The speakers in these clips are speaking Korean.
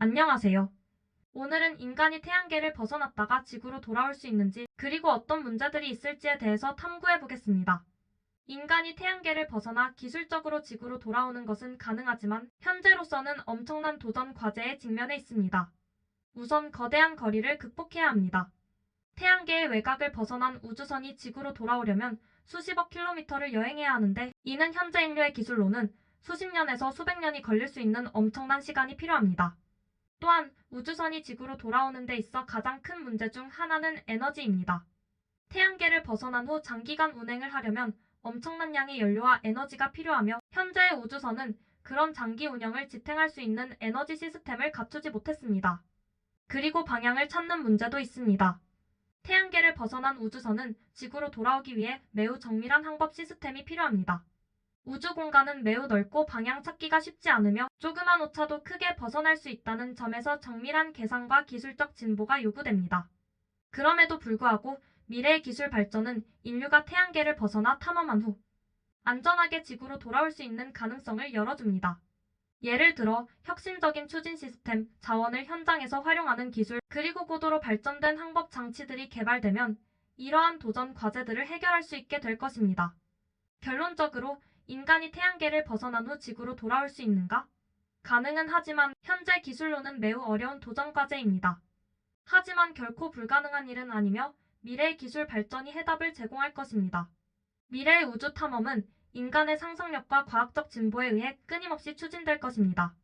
안녕하세요. 오늘은 인간이 태양계를 벗어났다가 지구로 돌아올 수 있는지, 그리고 어떤 문제들이 있을지에 대해서 탐구해 보겠습니다. 인간이 태양계를 벗어나 기술적으로 지구로 돌아오는 것은 가능하지만, 현재로서는 엄청난 도전 과제에 직면해 있습니다. 우선 거대한 거리를 극복해야 합니다. 태양계의 외곽을 벗어난 우주선이 지구로 돌아오려면 수십억 킬로미터를 여행해야 하는데, 이는 현재 인류의 기술로는 수십 년에서 수백 년이 걸릴 수 있는 엄청난 시간이 필요합니다. 또한 우주선이 지구로 돌아오는 데 있어 가장 큰 문제 중 하나는 에너지입니다. 태양계를 벗어난 후 장기간 운행을 하려면 엄청난 양의 연료와 에너지가 필요하며 현재의 우주선은 그런 장기 운영을 지탱할 수 있는 에너지 시스템을 갖추지 못했습니다. 그리고 방향을 찾는 문제도 있습니다. 태양계를 벗어난 우주선은 지구로 돌아오기 위해 매우 정밀한 항법 시스템이 필요합니다. 우주 공간은 매우 넓고 방향 찾기가 쉽지 않으며 조그만 오차도 크게 벗어날 수 있다는 점에서 정밀한 계산과 기술적 진보가 요구됩니다. 그럼에도 불구하고 미래의 기술 발전은 인류가 태양계를 벗어나 탐험한 후 안전하게 지구로 돌아올 수 있는 가능성을 열어줍니다. 예를 들어 혁신적인 추진 시스템, 자원을 현장에서 활용하는 기술, 그리고 고도로 발전된 항법 장치들이 개발되면 이러한 도전 과제들을 해결할 수 있게 될 것입니다. 결론적으로 인간이 태양계를 벗어난 후 지구로 돌아올 수 있는가? 가능은 하지만 현재 기술로는 매우 어려운 도전 과제입니다. 하지만 결코 불가능한 일은 아니며 미래의 기술 발전이 해답을 제공할 것입니다. 미래의 우주 탐험은 인간의 상상력과 과학적 진보에 의해 끊임없이 추진될 것입니다.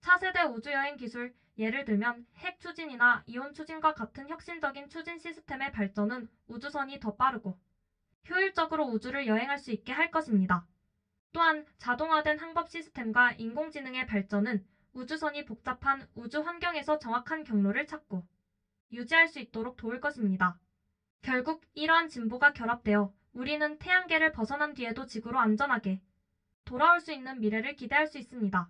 차세대 우주여행 기술, 예를 들면 핵 추진이나 이온 추진과 같은 혁신적인 추진 시스템의 발전은 우주선이 더 빠르고 효율적으로 우주를 여행할 수 있게 할 것입니다. 또한 자동화된 항법 시스템과 인공지능의 발전은 우주선이 복잡한 우주 환경에서 정확한 경로를 찾고 유지할 수 있도록 도울 것입니다. 결국 이러한 진보가 결합되어 우리는 태양계를 벗어난 뒤에도 지구로 안전하게 돌아올 수 있는 미래를 기대할 수 있습니다.